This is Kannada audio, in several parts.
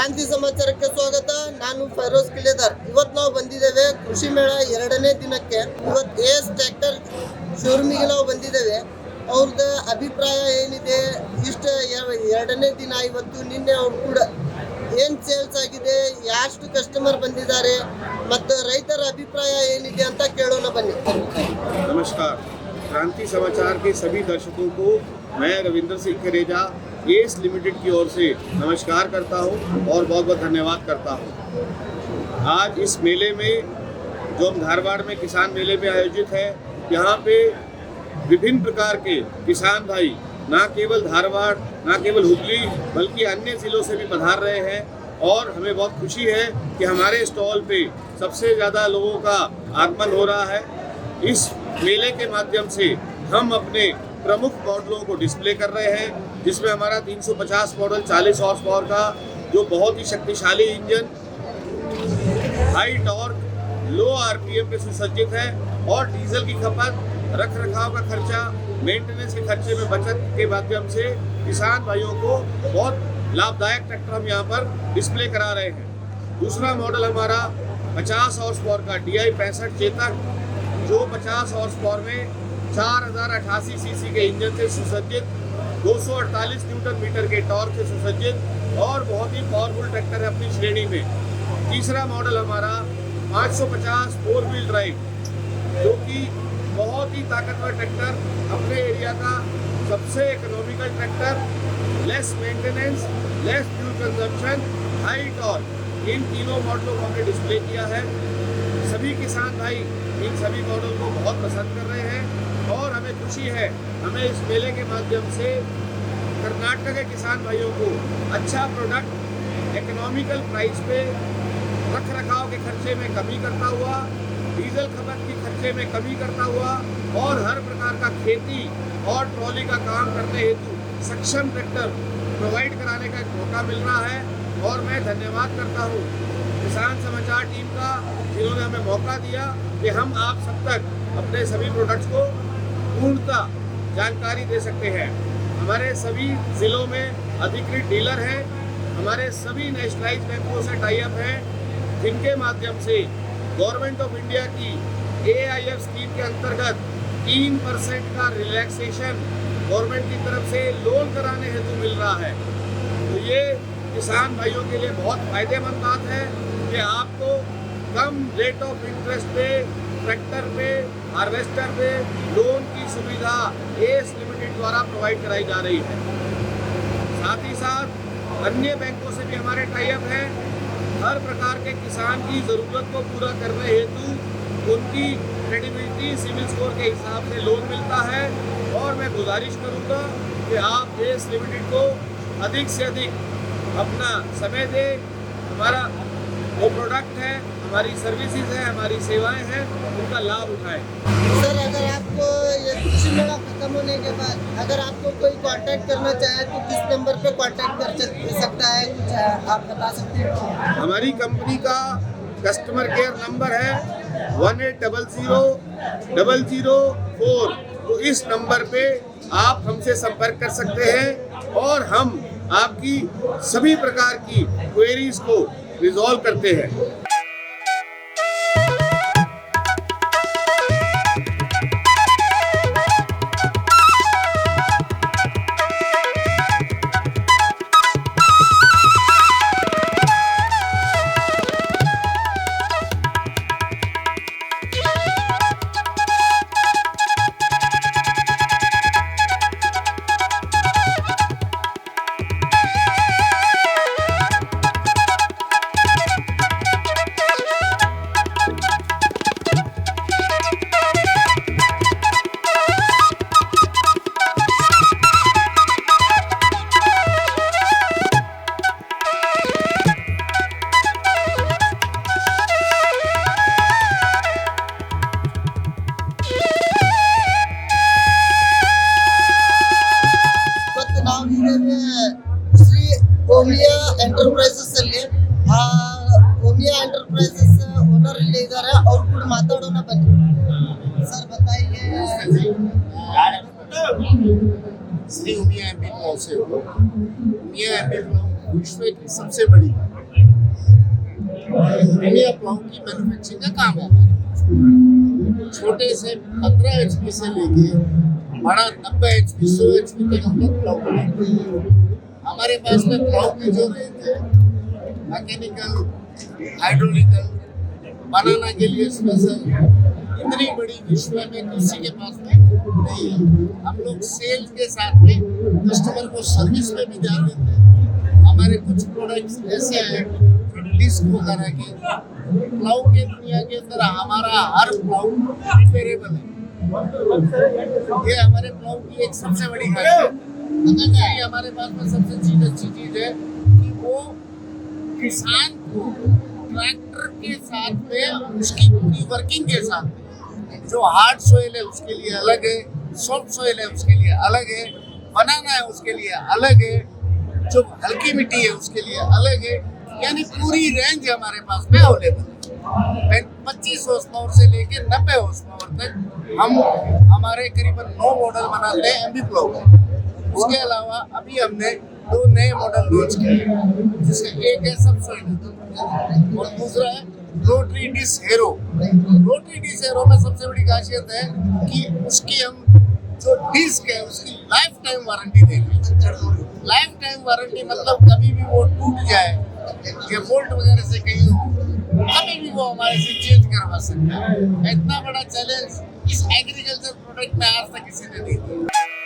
ಕ್ರಾಂತಿ ಸಮಾಚಾರಕ್ಕೆ ಸ್ವಾಗತ ನಾನು ಫೈರೋಜ್ ಕಿಲೇದಾರ್ ಇವತ್ತು ನಾವು ಬಂದಿದ್ದೇವೆ ಕೃಷಿ ಮೇಳ ಎರಡನೇ ದಿನಕ್ಕೆ ಇವತ್ತು ಎಸ್ ಟ್ರ್ಯಾಕ್ಟರ್ ಶೋರೂಮಿಗೆ ನಾವು ಬಂದಿದ್ದೇವೆ ಅವ್ರದ್ದು ಅಭಿಪ್ರಾಯ ಏನಿದೆ ಇಷ್ಟ ಎರ- ಎರಡನೇ ದಿನ ಇವತ್ತು ನಿನ್ನೆ ಅವ್ರು ಕೂಡ ಏನು ಸೇಲ್ಸ್ ಆಗಿದೆ ಎಷ್ಟು ಕಸ್ಟಮರ್ ಬಂದಿದ್ದಾರೆ ಮತ್ತು ರೈತರ ಅಭಿಪ್ರಾಯ ಏನಿದೆ ಅಂತ ಕೇಳೋಣ ಬನ್ನಿ नमस्कार क्रांति समाचार के सभी दर्शकों को मैं रविंद्र सिंह खरेजा एस लिमिटेड की ओर से नमस्कार करता हूँ और बहुत बहुत धन्यवाद करता हूँ। आज इस मेले में, जो हम धारवाड़ में किसान मेले में आयोजित है, यहाँ पे विभिन्न प्रकार के किसान भाई, ना केवल धारवाड़, ना केवल हुगली, बल्कि अन्य जिलों से भी पधार रहे हैं और हमें बहुत खुशी है कि हमारे स्टॉल पे सबसे ज़्यादा लोगों का आगमन हो रहा है। इस मेले के माध्यम से हम अपने प्रमुख मॉडलों को डिस्प्ले कर रहे हैं। जिसमें हमारा 350 मॉडल 40 हॉर्स पावर का, जो बहुत ही शक्तिशाली engine, high torque, low RPM पे सुसज्जित है, और डीजल की खपत रख रखाव का खर्चा मेंटेनेंस के खर्चे में बचत के माध्यम से किसान भाइयों को बहुत लाभदायक ट्रैक्टर हम यहाँ पर डिस्प्ले करा रहे हैं। दूसरा मॉडल हमारा 50 हॉर्स पावर का डी आई पैंसठ चेतक, जो 50 हॉर्स पावर में चार हज़ार अठासी सी के इंजन से सुसज्जित 248 न्यूटन मीटर के टॉर्क से सुसज्जित और बहुत ही पावरफुल ट्रैक्टर है अपनी श्रेणी में। तीसरा मॉडल हमारा 550 फोर व्हील ड्राइव जो कि बहुत ही ताकतवर ट्रैक्टर अपने एरिया का सबसे economical tractor less maintenance less fuel consumption high torque इन तीनों मॉडलों को हमने डिस्प्ले किया है। सभी किसान भाई इन सभी मॉडल को बहुत पसंद कर रहे हैं। खुशी है। हमें इस मेले के माध्यम से कर्नाटक के किसान भाइयों को अच्छा प्रोडक्ट इकोनॉमिकल प्राइस पे रख रखाव के खर्चे में कमी करता हुआ, डीजल खपत के खर्चे में कमी करता हुआ और हर प्रकार का खेती और ट्रॉली का काम करने हेतु सक्षम ट्रैक्टर प्रोवाइड कराने का एक मौका मिल रहा है और मैं धन्यवाद करता हूँ। किसान समाचार टीम का, जिन्होंने हमें मौका दिया कि हम आप सब तक अपने सभी प्रोडक्ट्स को पूर्णतः जानकारी दे सकते हैं। हमारे सभी जिलों में अधिकृत डीलर हैं, हमारे सभी नेशनलाइज बैंकों से टाइप हैं, जिनके माध्यम से गवर्नमेंट ऑफ़ इंडिया की एआईएफ स्कीम के अंतर्गत तीन परसेंट का रिलैक्सेशन गवर्नमेंट की तरफ़ से लोन कराने हेतु मिल रहा है। तो ये किसान भाइयों के लिए बहुत फ़ायदेमंद बात है कि आपको कम रेट ऑफ़ इंटरेस्ट पे ट्रैक्टर पे, हार्वेस्टर पे लोन की सुविधा एस लिमिटेड द्वारा प्रोवाइड कराई जा रही है। साथ ही साथ अन्य बैंकों से भी हमारे टाइप हैं। हर प्रकार के किसान की ज़रूरत को पूरा करने हेतु उनकी क्रेडिबिलिटी सिविल स्कोर के हिसाब से लोन मिलता है। और मैं गुजारिश करूँगा कि आप एस लिमिटेड को अधिक से अधिक अपना समय दें। हमारा वो प्रोडक्ट है हमारी सर्विसेज़ हैं हमारी सेवाएँ हैं उनका लाभ उठाएँ। सर अगर आपको ये कृषि मेला खत्म होने के बाद अगर आपको कोई कांटेक्ट करना चाहे तो किस नंबर पे कांटेक्ट कर सकता है? कुछ है, आप बता सकते हैं? हमारी कंपनी का कस्टमर केयर नंबर है one eight double zero double zero four तो इस नंबर पे आप हमसे संपर्क कर सकते हैं और हम आपकी सभी प्रकार की क्वेरीज को रिजॉल्व करते हैं। ಎಂಟರ್ಪ್ರೈಸಸ್ ಅಲ್ಲಿ ಆ ಓಮಿಯಾ ಎಂಟರ್ಪ್ರೈಸಸ್ ಓನರ್ ಇಲ್ಲಿ ಇದ್ದಾರೆ ಅವ್ರು ಕೂಡ ಮಾತಾಡೋಣ ಬನ್ನಿ ಸರ್ बताइए श्री उमिया एमपी ब्लॉक से हूँ उमिया एमपी ब्लॉक विश्व की सबसे बड़ी उमिया ब्लॉक की मैन्युफैक्चरिंग का काम है हमारे पास। छोटे से पंद्रह एच से लेके बड़ा नब्बे एच पी सौ एच पी तक हम लोग ब्लॉक बनाते हैं हमारे पास में ब्लॉक की जो रेंज है मैकेनिकल हाइड्रोलिकल बनाना के लिए स्पेशल इतनी बड़ी विश्व में किसी के पास में नहीं है। हम लोग सेल के साथ में कस्टमर को सर्विस में भी ध्यान देते हैं। हमारे कुछ प्रोडक्ट्स ऐसे हैं डिस्क वगैरह के। प्लाउ के दुनिया के अंदर हमारा हर प्लाउ रिपेयरेबल है। ये हमारे प्लाउ की एक सबसे बड़ी खासियत है। हमारे पास में सबसे चीज़ अच्छी चीज़ है कि वो किसान को ट्रैक्टर के साथ में, उसकी पूरी वर्किंग के साथ में, जो हार्ड सोइल है उसके लिए अलग है सॉफ्ट सोइल है उसके लिए अलग है, बनाना है उसके लिए अलग है, जो हल्की मिट्टी है उसके लिए अलग है, यानी पूरी रेंज हमारे पास में अवेलेबल है। पच्चीस हॉर्स पावर से लेके नब्बे हॉर्स पावर तक हम, हमारे करीबन नौ मॉडल बनाते हैं एम बी उसके अलावा अभी हमने दो नए मॉडल लॉन्च किए जिसका एक है सब और दूसरा है rotary disc harrow rotary disc harrow में सबसे बड़ी खासियत है कि उसकी हम जो डिस्क है, उसकी लाइफ टाइम वारंटी देंगे लाइफ टाइम वारंटी मतलब कभी भी वो टूट जाए, या बोल्ट वगैरह से कहीं हो कभी भी वो हमारे से चेंज करवा सकता है। इतना बड़ा चैलेंज इस एग्रीकल्चर प्रोडक्ट में आज तक किसी ने नहीं दिया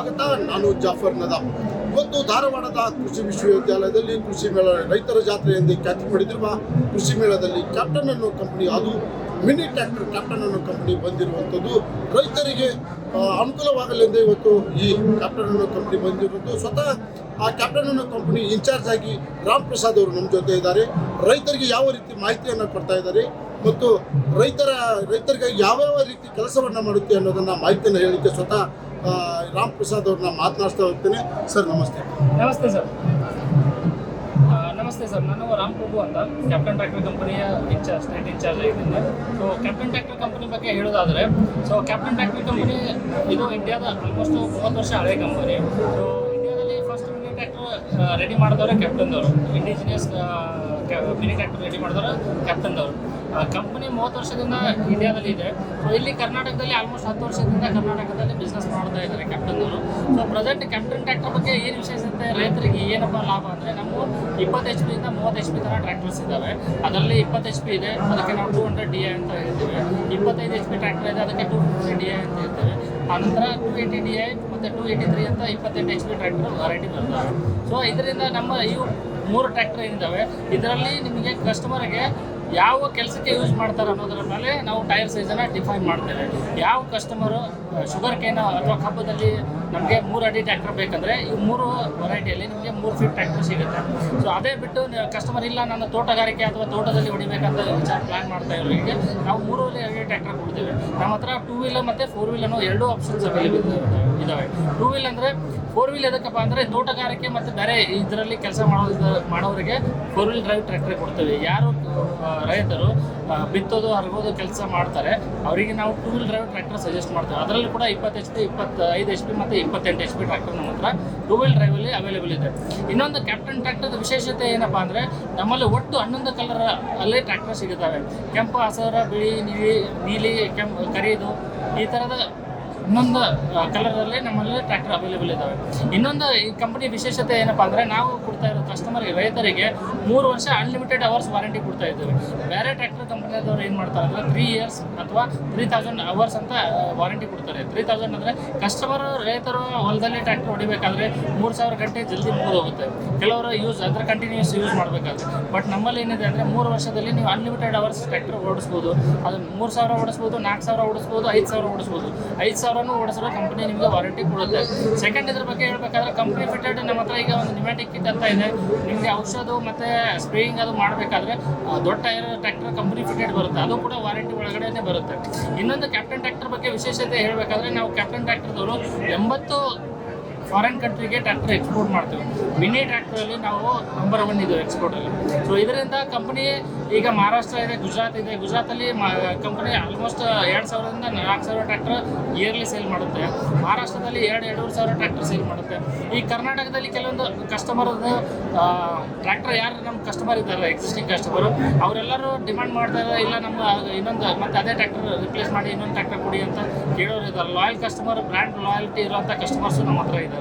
ಸ್ವಾಗತ. ನಾನು ಜಾಫರ್ ನದಾಮ್. ಇವತ್ತು ಧಾರವಾಡದ ಕೃಷಿ ವಿಶ್ವವಿದ್ಯಾಲಯದಲ್ಲಿ ಕೃಷಿ ಮೇಳ ರೈತರ ಜಾತ್ರೆ ಎಂದು ಖ್ಯಾತಿ ಪಡೆದಿರುವ ಕೃಷಿ ಮೇಳದಲ್ಲಿ ಕ್ಯಾಪ್ಟನ್ ಅನ್ನೋ ಕಂಪನಿ ಅದು ಮಿನಿ ಟ್ರ್ಯಾಕ್ಟರ್ ಕ್ಯಾಪ್ಟನ್ ಅನ್ನೋ ಕಂಪನಿ ಬಂದಿರುವಂಥದ್ದು. ರೈತರಿಗೆ ಅನುಕೂಲವಾಗಲೆಂದೇ ಇವತ್ತು ಈ ಕ್ಯಾಪ್ಟನ್ ಅನ್ನೋ ಕಂಪನಿ ಬಂದಿರುವುದು ಸ್ವತಃ ಆ ಕ್ಯಾಪ್ಟನ್ ಅನ್ನೋ ಕಂಪನಿ ಇನ್ಚಾರ್ಜ್ ಆಗಿ ರಾಮ್ ಪ್ರಸಾದ್ ಅವರು ನಮ್ಮ ಜೊತೆ ಇದ್ದಾರೆ. ರೈತರಿಗೆ ಯಾವ ರೀತಿ ಮಾಹಿತಿಯನ್ನು ಕೊಡ್ತಾ ಇದ್ದಾರೆ ಮತ್ತು ರೈತರ ರೈತರಿಗೆ ಯಾವ್ಯಾವ ರೀತಿ ಕೆಲಸವನ್ನು ಮಾಡುತ್ತೆ ಅನ್ನೋದನ್ನು ಮಾಹಿತಿಯನ್ನು ಹೇಳಲಿಕ್ಕೆ ಸ್ವತಃ ರಾಮ್ ಪ್ರಸಾದ್ ಅವ್ರನ್ನ ಮಾತನಾಡ್ತಾ ಹೋಗ್ತೇನೆ. ಸರ್, ನಮಸ್ತೆ. ನಮಸ್ತೆ ಸರ್. ನಮಸ್ತೆ ಸರ್. ನಾನು ರಾಮ್ ಪ್ರಭು ಅಂತ. ಕ್ಯಾಪ್ಟನ್ ಟ್ರ್ಯಾಕ್ಟರ್ ಕಂಪನಿಯ in charge state in charge ಆಗಿದ್ದೀನಿ. ಸೊ ಕ್ಯಾಪ್ಟನ್ ಟ್ರ್ಯಾಕ್ಟರ್ ಕಂಪನಿ ಬಗ್ಗೆ ಹೇಳೋದಾದರೆ ಸೊ ಕ್ಯಾಪ್ಟನ್ ಟ್ರ್ಯಾಕ್ಟರ್ ಕಂಪನಿ ಇದು ಇಂಡಿಯಾದ ಆಲ್ಮೋಸ್ಟ್ ಮೂವತ್ತು ವರ್ಷ ಹಳೆ ಕಂಪನಿ ಸೊ ಇಂಡಿಯಾದಲ್ಲಿ ಫಸ್ಟ್ ಮಿನಿ ಟ್ರ್ಯಾಕ್ಟರ್ ರೆಡಿ ಮಾಡಿದವರು ಕ್ಯಾಪ್ಟನ್ದವರು ಇಂಡಿಜಿನಿಯಸ್ ಮಿನಿ ಟ್ರ್ಯಾಕ್ಟರ್ ರೆಡಿ ಮಾಡಿದವರು ಕ್ಯಾಪ್ಟನ್ದವರು ಕಂಪನಿ ಮೂವತ್ತು ವರ್ಷದಿಂದ ಇಂಡಿಯಾದಲ್ಲಿ ಇದೆ. ಸೊ ಇಲ್ಲಿ ಕರ್ನಾಟಕದಲ್ಲಿ ಆಲ್ಮೋಸ್ಟ್ ಹತ್ತು ವರ್ಷದಿಂದ ಕರ್ನಾಟಕದಲ್ಲಿ ಬಿಸ್ನೆಸ್ ಮಾಡ್ತಾ ಇದ್ದಾರೆ ಕ್ಯಾಪ್ಟನ್ ಅವರು. ಸೊ ಪ್ರೆಸೆಂಟ್ ಕ್ಯಾಪ್ಟನ್ ಟ್ರ್ಯಾಕ್ಟರ್ ಬಗ್ಗೆ ಏನು ವಿಶೇಷತೆ? ರೈತರಿಗೆ ಏನಪ್ಪ ಲಾಭ ಅಂದರೆ ನಮ್ಮ ಇಪ್ಪತ್ತು ಎಚ್ ಪಿಯಿಂದ ಮೂವತ್ತು ಎಚ್ ಪಿ ಥರ ಟ್ರ್ಯಾಕ್ಟರ್ಸ್ ಇದ್ದಾವೆ. ಅದರಲ್ಲಿ ಇಪ್ಪತ್ತು ಎಚ್ ಪಿ ಇದೆ. ಅದಕ್ಕೆ ನಾವು ಟೂ ಹಂಡ್ರೆಡ್ ಡಿ ಎ ಅಂತ ಹೇಳ್ತೀವಿ. ಇಪ್ಪತ್ತೈದು ಎಚ್ ಪಿ ಟ್ರ್ಯಾಕ್ಟರ್ ಇದೆ. ಅದಕ್ಕೆ ಟೂ ಫಿಫ್ಟಿ ಡಿ ಎ ಅಂತ ಹೇಳ್ತೇವೆ. ಆನಂತರ ಟೂ ಏಯ್ಟಿ ಡಿ ಎ ಮತ್ತು ಟೂ ಏಯ್ಟಿ ತ್ರೀ ಅಂತ ಇಪ್ಪತ್ತೆಂಟು ಎಚ್ ಪಿ ಟ್ರ್ಯಾಕ್ಟರ್ ವೆರೈಟಿ ಬರ್ತವೆ. ಸೊ ಇದರಿಂದ ನಮ್ಮ ಇವು ಮೂರು ಟ್ರ್ಯಾಕ್ಟರ್ ಏನಿದ್ದಾವೆ, ಇದರಲ್ಲಿ ನಿಮಗೆ ಕಸ್ಟಮರ್ಗೆ ಯಾವ ಕೆಲಸಕ್ಕೆ ಯೂಸ್ ಮಾಡ್ತಾರೆ ಅನ್ನೋದರ ಮೇಲೆ ನಾವು ಟೈರ್ ಸೈಜನ್ನು ಡಿಫೈನ್ ಮಾಡ್ತೇವೆ. ಯಾವ ಕಸ್ಟಮರು ಶುಗರ್ ಕೇನ್ ಅಥವಾ ಕಬ್ಬದಲ್ಲಿ ನಮಗೆ ಮೂರು ಅಡಿ ಟ್ರ್ಯಾಕ್ಟರ್ ಬೇಕಂದ್ರೆ ಈ ಮೂರು ವೆರೈಟಿಯಲ್ಲಿ ನಿಮಗೆ ಮೂರು ಫೀಟ್ ಟ್ರ್ಯಾಕ್ಟರ್ ಸಿಗುತ್ತೆ. ಸೊ ಅದೇ ಬಿಟ್ಟು ಕಸ್ಟಮರ್ ಇಲ್ಲ, ನನ್ನ ತೋಟಗಾರಿಕೆ ಅಥವಾ ತೋಟದಲ್ಲಿ ಹೊಡಿಬೇಕಂತ ವಿಚಾರ ಪ್ಲ್ಯಾನ್ ಮಾಡ್ತಾ ಇರೋರಿಗೆ ನಾವು ಮೂರು ಅಡಿ ಟ್ರ್ಯಾಕ್ಟರ್ ಕೊಡ್ತೀವಿ. ನಮ್ಮ ಹತ್ರ ಟೂ ವೀಲರ್ ಮತ್ತು ಫೋರ್ ವೀಲ್ ಎರಡು ಆಪ್ಷನ್ಸ್ ಅವೈಲೇಬಲ್ ಇದ್ದಾವೆ ಟೂ ವೀಲ್ ಅಂದರೆ ಫೋರ್ ವೀಲ್ ಎದಕ್ಕಪ್ಪ ಅಂದರೆ ತೋಟಗಾರಿಕೆ ಮತ್ತು ಬೇರೆ ಇದರಲ್ಲಿ ಕೆಲಸ ಮಾಡೋದು, ಮಾಡೋರಿಗೆ ಫೋರ್ ವೀಲ್ ಡ್ರೈವ್ ಟ್ರ್ಯಾಕ್ಟರ್ ಕೊಡ್ತೀವಿ. ಯಾರು ರೈತರು ಬಿತ್ತೋದು, ಹರಗೋದು ಕೆಲಸ ಮಾಡ್ತಾರೆ, ಅವರಿಗೆ ನಾವು two wheel drive tractor suggest ಮಾಡ್ತೇವೆ. ಅದರಲ್ಲಿ ಕೂಡ ಇಪ್ಪತ್ತು ಎಚ್ ಪಿ ಇಪ್ಪತ್ತೈದು ಎಚ್ ಪಿ ಮತ್ತು ಇಪ್ಪತ್ತೆಂಟು ಎಚ್ ಪಿ ಟ್ರ್ಯಾಕ್ಟರ್ ನಮ್ಮ ಹತ್ರ ಟೂ ವೀಲ್ ಡ್ರೈವಲ್ಲಿ ಅವೈಲೇಬಲ್ ಇದೆ. ಇನ್ನೊಂದು ಕ್ಯಾಪ್ಟನ್ ಟ್ರ್ಯಾಕ್ಟರ್ದ ವಿಶೇಷತೆ ಏನಪ್ಪ ಅಂದರೆ ನಮ್ಮಲ್ಲಿ ಒಟ್ಟು ಹನ್ನೊಂದು ಕಲರ್ ಅಲ್ಲೇ ಟ್ರ್ಯಾಕ್ಟರ್ ಸಿಗುತ್ತವೆ. ಕೆಂಪು, ಹಸರ, ಬಿಳಿ, ನೀಲಿ ನೀಲಿ, ಕೆಂಪು, ಕರಿದು ಈ ಥರದ ಇನ್ನೊಂದು ಕಲರಲ್ಲಿ ನಮ್ಮಲ್ಲಿ ಟ್ರ್ಯಾಕ್ಟರ್ ಅವೈಲೇಬಲ್ ಇದ್ದಾವೆ ಇನ್ನೊಂದು ಈ ಕಂಪನಿ ವಿಶೇಷತೆ ಏನಪ್ಪಾ ಅಂದರೆ ನಾವು ಕೊಡ್ತಾ ಇರೋ ಕಸ್ಟಮರ್ಗೆ ರೈತರಿಗೆ ಮೂರು ವರ್ಷ ಅನ್ಲಿಮಿಟೆಡ್ ಅವರ್ಸ್ ವಾರಂಟಿ ಕೊಡ್ತಾ ಇದ್ದೇವೆ. ಬೇರೆ ಟ್ರ್ಯಾಕ್ಟರ್ ಕಂಪನಿಯದವ್ರು ಏನು ಮಾಡ್ತಾರೆ ಅಂದರೆ ತ್ರೀ ಇಯರ್ಸ್ ಅಥವಾ ತ್ರೀ ತೌಸಂಡ್ ಅವರ್ಸ್ ಅಂತ ವಾರಂಟಿ ಕೊಡ್ತಾರೆ. ತ್ರೀ ತೌಸಂಡ್ ಅಂದರೆ ಕಸ್ಟಮರ್ ರೈತರು ಹೊಲದಲ್ಲಿ ಟ್ರ್ಯಾಕ್ಟರ್ ಹೊಡಿಬೇಕಾದ್ರೆ ಮೂರು ಸಾವಿರ ಗಂಟೆ ಜಲ್ದಿ ಮುಗಿದು ಹೋಗುತ್ತೆ ಕೆಲವರು ಯೂಸ್ ಅದರ ಕಂಟಿನ್ಯೂಸ್ ಯೂಸ್ ಮಾಡಬೇಕಾದ್ರೆ. ಬಟ್ ನಮ್ಮಲ್ಲಿ ಏನಿದೆ ಅಂದರೆ ಮೂರು ವರ್ಷದಲ್ಲಿ ನೀವು ಅನ್ಲಿಮಿಟೆಡ್ ಅವರ್ಸ್ ಟ್ರ್ಯಾಕ್ಟರ್ ಓಡಿಸ್ಬೋದು. ಅದು ಮೂರು ಸಾವಿರ ಓಡಿಸ್ಬೋದು, ನಾಲ್ಕು ಸಾವಿರ ಓಡಿಸ್ಬೋದು, ಐದು ಸಾವಿರ ಓಡಿಸ್ಬೋದು. ಐದು ಸಾವಿರನೂ ಓಡಿಸಲು ಕಂಪನಿ ನಿಮಗೆ ವಾರಂಟಿ ಕೊಡುತ್ತೆ. ಸೆಕೆಂಡ್ ಇದ್ರ ಬಗ್ಗೆ ಹೇಳಬೇಕಾದ್ರೆ ಕಂಪ್ನಿ ಫಿಟೆಡ್ ನಮ್ಮ ಹತ್ರ ಈಗ ಒಂದು ನಿಮ್ಯಾಟಿಕ್ ಕಿಟ್ ಅಂತ ಇದೆ. ನಿಮಗೆ ಔಷಧ ಮತ್ತು ಸ್ಪ್ರೇಯಿಂಗ್ ಅದು ಮಾಡಬೇಕಾದ್ರೆ ದೊಡ್ಡ ಟೈರ್ ಟ್ರ್ಯಾಕ್ಟರ್ ಕಂಪ್ನಿ ಫಿಟೆಡ್ ಬರುತ್ತೆ. ಅದು ಕೂಡ ವಾರಂಟಿ ಒಳಗಡೆನೇ ಬರುತ್ತೆ. ಇನ್ನೊಂದು ಕ್ಯಾಪ್ಟನ್ ಟ್ರ್ಯಾಕ್ಟರ್ ಬಗ್ಗೆ ವಿಶೇಷತೆ ಹೇಳಬೇಕಾದ್ರೆ, ನಾವು ಕ್ಯಾಪ್ಟನ್ ಟ್ರ್ಯಾಕ್ಟರ್ದವರು ಎಂಬತ್ತು ಫಾರಿನ್ ಕಂಟ್ರಿಗೆ ಟ್ರ್ಯಾಕ್ಟರ್ ಎಕ್ಸ್ಪೋರ್ಟ್ ಮಾಡ್ತೀವಿ. ಮಿನಿ ಟ್ರ್ಯಾಕ್ಟರಲ್ಲಿ ನಾವು ನಂಬರ್ ಒನ್ ಇದು ಎಕ್ಸ್ಪೋರ್ಟಲ್ಲಿ ಸೊ ಇದರಿಂದ ಕಂಪನಿ ಈಗ ಮಹಾರಾಷ್ಟ್ರ ಇದೆ ಗುಜರಾತ್ ಇದೆ. ಗುಜರಾತಲ್ಲಿ ಕಂಪನಿ ಆಲ್ಮೋಸ್ಟ್ ಎರಡು ಸಾವಿರದಿಂದ ನಾಲ್ಕು ಸಾವಿರ ಟ್ರ್ಯಾಕ್ಟರ್ ಇಯರ್ಲಿ ಸೇಲ್ ಮಾಡುತ್ತೆ. ಮಹಾರಾಷ್ಟ್ರದಲ್ಲಿ ಎರಡು, ಎರಡೂವರೆ ಸಾವಿರ ಟ್ರ್ಯಾಕ್ಟರ್ ಸೇಲ್ ಮಾಡುತ್ತೆ. ಈ ಕರ್ನಾಟಕದಲ್ಲಿ ಕೆಲವೊಂದು ಕಸ್ಟಮರ್ ಟ್ರ್ಯಾಕ್ಟರ್ ಯಾರು ನಮ್ಮ ಕಸ್ಟಮರ್ ಇದ್ದಾರೆ ಎಕ್ಸಿಸ್ಟಿಂಗ್ ಕಸ್ಟಮರು ಅವರೆಲ್ಲರೂ ಡಿಮ್ಯಾಂಡ್ ಮಾಡ್ತಾರೆ ಇಲ್ಲ ನಮ್ಮ, ಇನ್ನೊಂದು, ಮತ್ತೆ ಅದೇ ಟ್ರ್ಯಾಕ್ಟರ್ ರಿಪ್ಲೇಸ್ ಮಾಡಿ ಇನ್ನೊಂದು ಟ್ರ್ಯಾಕ್ಟರ್ ಕೊಡಿ ಅಂತ ಕೇಳೋರು ಇದ್ದಾರೆ. ಲಾಯಲ್ ಕಸ್ಟಮರ್ ಬ್ರ್ಯಾಂಡ್ ಲಾಯಲ್ಟಿ ಇರುವಂಥ ಕಸ್ಟಮರ್ಸು ನಮ್ಮ ಹತ್ರ ಇದ್ದಾರೆ.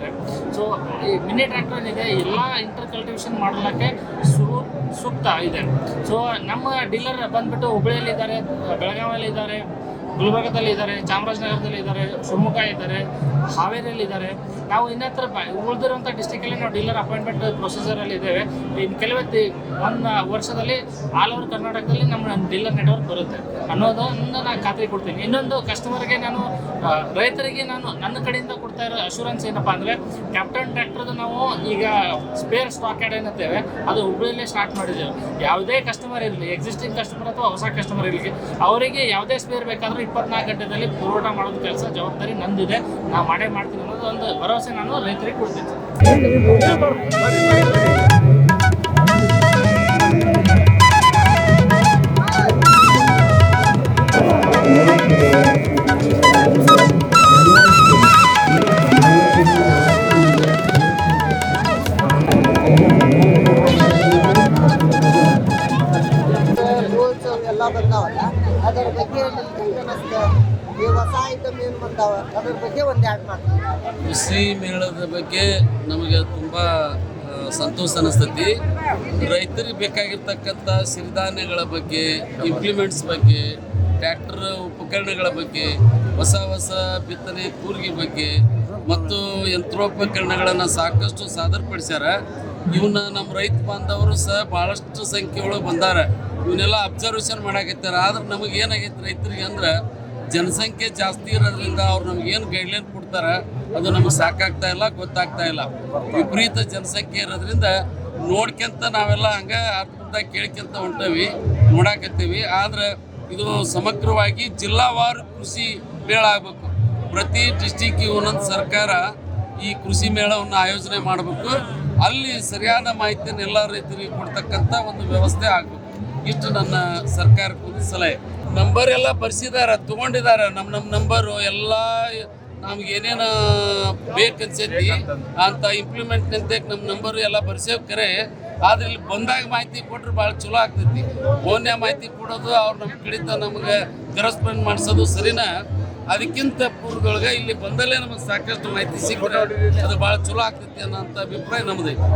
ಸೊ ಈ ಮಿನಿ ಟ್ರ್ಯಾಕ್ಟರ್ ಏನಿದೆ ಎಲ್ಲ ಇಂಟರ್ ಕಲ್ಟಿವೇಷನ್ ಮಾಡಲಿಕ್ಕೆ ಸೂ ಸೂಕ್ತ ಇದೆ. ಸೊ ನಮ್ಮ ಡೀಲರ್ ಬಂದ್ಬಿಟ್ಟು ಹುಬ್ಬಳ್ಳಿಯಲ್ಲಿದ್ದಾರೆ ಬೆಳಗಾವಿಯಲ್ಲಿ ಇದ್ದಾರೆ ಗುಲ್ಬರ್ಗದಲ್ಲಿ ಇದ್ದಾರೆ ಚಾಮರಾಜನಗರದಲ್ಲಿ ಇದ್ದಾರೆ ಶಿವಮೊಗ್ಗ ಇದ್ದಾರೆ ಹಾವೇರಿಯಲ್ಲಿ ಇದ್ದಾರೆ ನಾವು ಇನ್ನತ್ರ ಉಳಿದಿರುವಂಥ ಡಿಸ್ಟಿಕಲ್ಲಿ ನಾವು ಡೀಲರ್ ಅಪಾಯಿಂಟ್ಮೆಂಟ್ ಪ್ರೊಸೀಜರಲ್ಲಿ ಇದ್ದೇವೆ. ಇನ್ನು ಕೆಲವತ್ತು ಒಂದು ವರ್ಷದಲ್ಲಿ ಆಲ್ ಓವರ್ ಕರ್ನಾಟಕದಲ್ಲಿ ನಮ್ಮ ಡೀಲರ್ ನೆಟ್ವರ್ಕ್ ಬರುತ್ತೆ. ಅನ್ನೋದನ್ನು ನಾನು ಖಾತ್ರಿ ಕೊಡ್ತೀನಿ. ಇನ್ನೊಂದು ಕಸ್ಟಮರ್ಗೆ ನಾನು ರೈತರಿಗೆ ನಾನು ನನ್ನ ಕಡೆಯಿಂದ ಕೊಡ್ತಾ ಇರೋ ಅಶೂರೆನ್ಸ್ ಏನಪ್ಪ ಅಂದರೆ ಕ್ಯಾಪ್ಟನ್ ಟ್ರ್ಯಾಕ್ಟರ್ದು ನಾವು ಈಗ ಸ್ಪೇರ್ ಸ್ಟಾಕ್ ಆ್ಯಡ್ ಏನಂತೇವೆ ಅದು ಹುಬ್ಬಳ್ಳಿಯಲ್ಲೇ ಸ್ಟಾರ್ಟ್ ಮಾಡಿದ್ದೇವೆ. ಯಾವುದೇ ಕಸ್ಟಮರ್ ಇರಲಿ ಎಕ್ಸಿಸ್ಟಿಂಗ್ ಕಸ್ಟಮರ್ ಅಥವಾ ಹೊಸ ಕಸ್ಟಮರ್ ಇರಲಿ, ಅವರಿಗೆ ಯಾವುದೇ ಸ್ಪೇರ್ ಬೇಕಾದರೂ ಇಪ್ಪತ್ನಾಲ್ಕು ಗಂಟೆಯಲ್ಲಿ ಪೂರ್ವಟ ಮಾಡೋದು ಕೆಲಸ ಜವಾಬ್ದಾರಿ ನಂದಿದೆ. ನಾವು ಮಾಡೇ ಮಾಡ್ತೀನಿ ಅನ್ನೋದು ಒಂದು ಭರವಸೆ ನಾನು ರೈತರಿಗೆ ಕೊಡ್ತೀನಿ. ಅನಿಸ್ತೈತಿ. ರೈತರಿಗೆ ಬೇಕಾಗಿರ್ತಕ್ಕಂಥ ಸಿರಿಧಾನ್ಯಗಳ ಬಗ್ಗೆ ಇಂಪ್ಲಿಮೆಂಟ್ಸ್ ಬಗ್ಗೆ ಟ್ರ್ಯಾಕ್ಟರ್ ಉಪಕರಣಗಳ ಬಗ್ಗೆ, ಹೊಸ ಹೊಸ ಬಿತ್ತನೆ ಕೂರ್ಗಿ ಬಗ್ಗೆ ಮತ್ತು ಯಂತ್ರೋಪಕರಣಗಳನ್ನು ಸಾಕಷ್ಟು ಸಾದರಪಡಿಸ್ಯಾರ. ಇವನ್ನ ನಮ್ಮ ರೈತ ಬಾಂಧವರು ಸಹ ಭಾಳಷ್ಟು ಸಂಖ್ಯೆಯೊಳಗೆ ಬಂದಾರ. ಇವನ್ನೆಲ್ಲ ಅಬ್ಸರ್ವೇಷನ್ ಮಾಡಾಕತ್ತಾರ ಆದ್ರೆ ನಮಗೆ ಏನಾಗೈತೆ ರೈತರಿಗೆ ಅಂದ್ರೆ, ಜನಸಂಖ್ಯೆ ಜಾಸ್ತಿ ಇರೋದ್ರಿಂದ ಅವ್ರು ನಮ್ಗೆ ಏನು ಗೈಡ್ಲೈನ್ ಕೊಡ್ತಾರೆ ಅದು ನಮಗೆ ಸಾಕಾಗ್ತಾ ಇಲ್ಲ, ಗೊತ್ತಾಗ್ತಾ ಇಲ್ಲ. ವಿಪರೀತ ಜನಸಂಖ್ಯೆ ಇರೋದ್ರಿಂದ ನೋಡ್ಕೊಂತ ನಾವೆಲ್ಲ ಹಂಗೆ ಅರ್ಥ ಕೇಳ್ಕೊಂತ ಹೊಂಟೇವಿ, ನೋಡಾಕತ್ತೀವಿ. ಆದ್ರೆ ಇದು ಸಮಗ್ರವಾಗಿ ಜಿಲ್ಲಾವಾರು ಕೃಷಿ ಮೇಳ ಆಗಬೇಕು. ಪ್ರತಿ ಡಿಸ್ಟಿಕ್ಕಿಗೆ ಒಂದೊಂದು ಸರ್ಕಾರ ಈ ಕೃಷಿ ಮೇಳವನ್ನು ಆಯೋಜನೆ ಮಾಡಬೇಕು. ಅಲ್ಲಿ ಸರಿಯಾದ ಮಾಹಿತಿಯನ್ನು ಎಲ್ಲ ರೈತರಿಗೆ ಕೊಡ್ತಕ್ಕಂಥ ಒಂದು ವ್ಯವಸ್ಥೆ ಆಗಬೇಕು. ಇಷ್ಟು ನನ್ನ ಸರ್ಕಾರಕ್ಕೆ ಒಂದು ಸಲಹೆ. ನಂಬರ್ ಎಲ್ಲ ಬರ್ಸಿದಾರ ತಗೊಂಡಿದ್ದಾರೆ ನಮ್ಮ ನಮ್ಮ ನಂಬರು ಎಲ್ಲ ನಮ್ಗೆ ಏನೇನು ಬೇಕನ್ಸೈತಿ ಅಂತ ಇಂಪ್ಲಿಮೆಂಟ್ ನಿಂತಕ್ಕೆ ನಮ್ಮ ನಂಬರ್ ಎಲ್ಲ ಬರ್ಸೇವ್ ಕರೆ. ಆದ್ರೆ ಇಲ್ಲಿ ಬಂದಾಗ ಮಾಹಿತಿ ಕೊಟ್ರೆ ಭಾಳ ಚಲೋ ಆಗ್ತೈತಿ. ಓನ್ಯ ಮಾಹಿತಿ ಕೊಡೋದು ಅವ್ರು ನಮ್ಮ ಕಡಿತ ನಮ್ಗೆ ಕರೆಸ್ಪಾಂಡ್ ಮಾಡಿಸೋದು ಸರಿನಾ? ಅದಕ್ಕಿಂತ ಪೂರ್ವದೊಳಗೆ ಇಲ್ಲಿ ಬಂದಲ್ಲೇ ನಮಗೆ ಸಾಕಷ್ಟು ಮಾಹಿತಿ ಸಿಕ್ಕರೆ ಅದು ಭಾಳ ಚಲೋ ಆಗ್ತೈತಿ ಅನ್ನೋಂಥ ಅಭಿಪ್ರಾಯ ನಮ್ಮದೈತಿ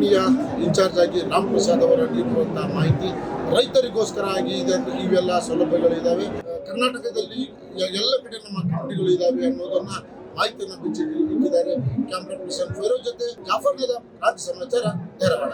ಕಂಪನಿಯ ಇನ್ಚಾರ್ಜ್ ಆಗಿ ರಾಮ್ ಪ್ರಸಾದ್ ಅವರ ನೀಡಿರುವಂತಹ ಮಾಹಿತಿ ರೈತರಿಗೋಸ್ಕರ ಆಗಿ ಇದೆ ಇವೆಲ್ಲ ಸೌಲಭ್ಯಗಳಿದ್ದಾವೆ ಕರ್ನಾಟಕದಲ್ಲಿ ಎಲ್ಲ ಕಡೆ ನಮ್ಮ ಕಂಪನಿಗಳು ಇದ್ದಾವೆ ಅನ್ನೋದನ್ನ ಮಾಹಿತಿಯನ್ನು ಬಿಚ್ಚಿ ಇಟ್ಟಿದ್ದಾರೆ. ಕ್ಯಾಮ್ರಾ ಪರ್ಸನ್ ಫೈರೋ ಜೊತೆ ಜಾಫರ್ ರಾಜ್ಯ ಸಮಾಚಾರ, ಧಾರವಾಡ.